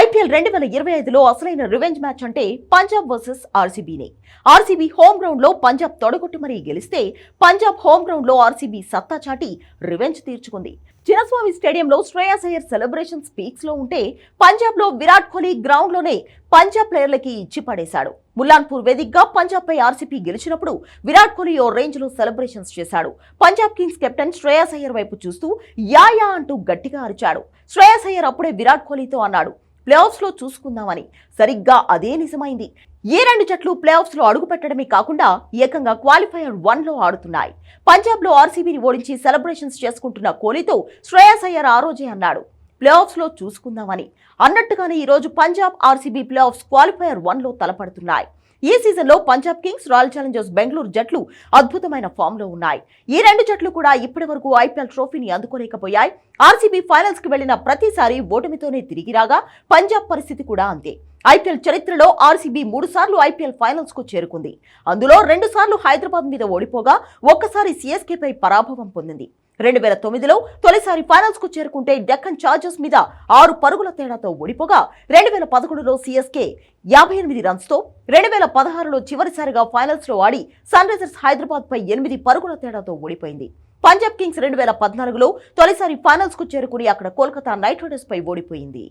IPL రెండు వేల ఇరవై ఐదులో అసలైన రివెంజ్ మ్యాచ్ అంటే పంజాబ్ వర్సెస్ ఆర్సీబీనే. ఆర్సీబీ హోమ్ గ్రౌండ్లో పంజాబ్ తొడగొట్టి మరీ గెలిస్తే పంజాబ్ హోమ్ గ్రౌండ్లో ఆర్సీబీ సత్తా చాటి రివెంజ్ తీర్చుకుంది. చిన్నస్వామి స్టేడియంలో శ్రేయాస్ అయ్యర్ సెలబ్రేషన్ స్పీక్స్లో ఉంటే పంజాబ్లో విరాట్ కోహ్లీ గ్రౌండ్లోనే పంజాబ్ ప్లేయర్లకి ఇచ్చి పడేశాడు. ముల్లాన్పూర్ వేదికగా పంజాబ్ పై ఆర్సీబీ గెలిచినప్పుడు విరాట్ కోహ్లీ ఓ రేంజ్లో సెలబ్రేషన్స్ చేశాడు. పంజాబ్ కింగ్స్ కెప్టెన్ శ్రేయాస్ అయ్యర్ వైపు చూస్తూ యా యా అంటూ గట్టిగా అరిచాడు. శ్రేయాస్ అయ్యర్ అప్పుడే విరాట్ కోహ్లీతో అన్నాడు ప్లేఆఫ్స్లో చూసుకుందామని. సరిగ్గా అదే నిజమైంది. ఏ రెండు జట్లు ప్లేఆఫ్స్లో అడుగు పెట్టడమే కాకుండా ఏకంగా క్వాలిఫైయర్ వన్లో ఆడుతున్నాయి. పంజాబ్లో ఆర్సీబీని ఓడించి సెలబ్రేషన్స్ చేసుకుంటున్న కోహ్లీతో శ్రేయస్ అయ్యర్ ఆ రోజే అన్నాడు. ప్లేఆఫ్స్లో చూసుకుందామని. అన్నట్టుగానే ఈరోజు పంజాబ్ ఆర్సీబీ ప్లేఆఫ్స్ క్వాలిఫైయర్ వన్లో తలపడుతున్నాయి. ఈ సీజన్లో Punjab kings royal challengers Bengaluru జట్లు అద్భుతమైన ఫామ్లో ఉన్నాయి. ఈ రెండు జట్లు కూడా ఇప్పటి వరకు ఐపీఎల్ ట్రోఫీని అందుకోలేకపోయాయి. ఆర్సీబీ ఫైనల్స్కి వెళ్ళిన ప్రతిసారి ఓటమితోనే తిరిగి రాగా పంజాబ్ పరిస్థితి కూడా అంతే. ఐపీఎల్ చరిత్రలో ఆర్సీబీ మూడు సార్లు ఐపీఎల్ ఫైనల్స్కు చేరుకుంది. అందులో రెండు సార్లు హైదరాబాద్ మీద ఓడిపోగా ఒక్కసారి సీఎస్కేపై పరాభవం పొందింది. రెండు వేల తొమ్మిదిలో తొలిసారి ఫైనల్స్కు చేరుకుంటే డెక్కన్ చార్జర్స్ మీద ఆరు పరుగుల తేడాతో ఓడిపోగా రెండు వేల పదకొండులో సిఎస్కే యాభై ఎనిమిది రన్స్తో రెండు వేల పదహారులో చివరిసారిగా ఫైనల్స్లో ఆడి సన్ రైజర్స్ హైదరాబాద్ పై ఎనిమిది పరుగుల తేడాతో ఓడిపోయింది. పంజాబ్ కింగ్స్ రెండు వేల పద్నాలుగులో తొలిసారి ఫైనల్స్కు చేరుకుని అక్కడ కోల్కతా నైట్ రైడర్స్ పై ఓడిపోయింది.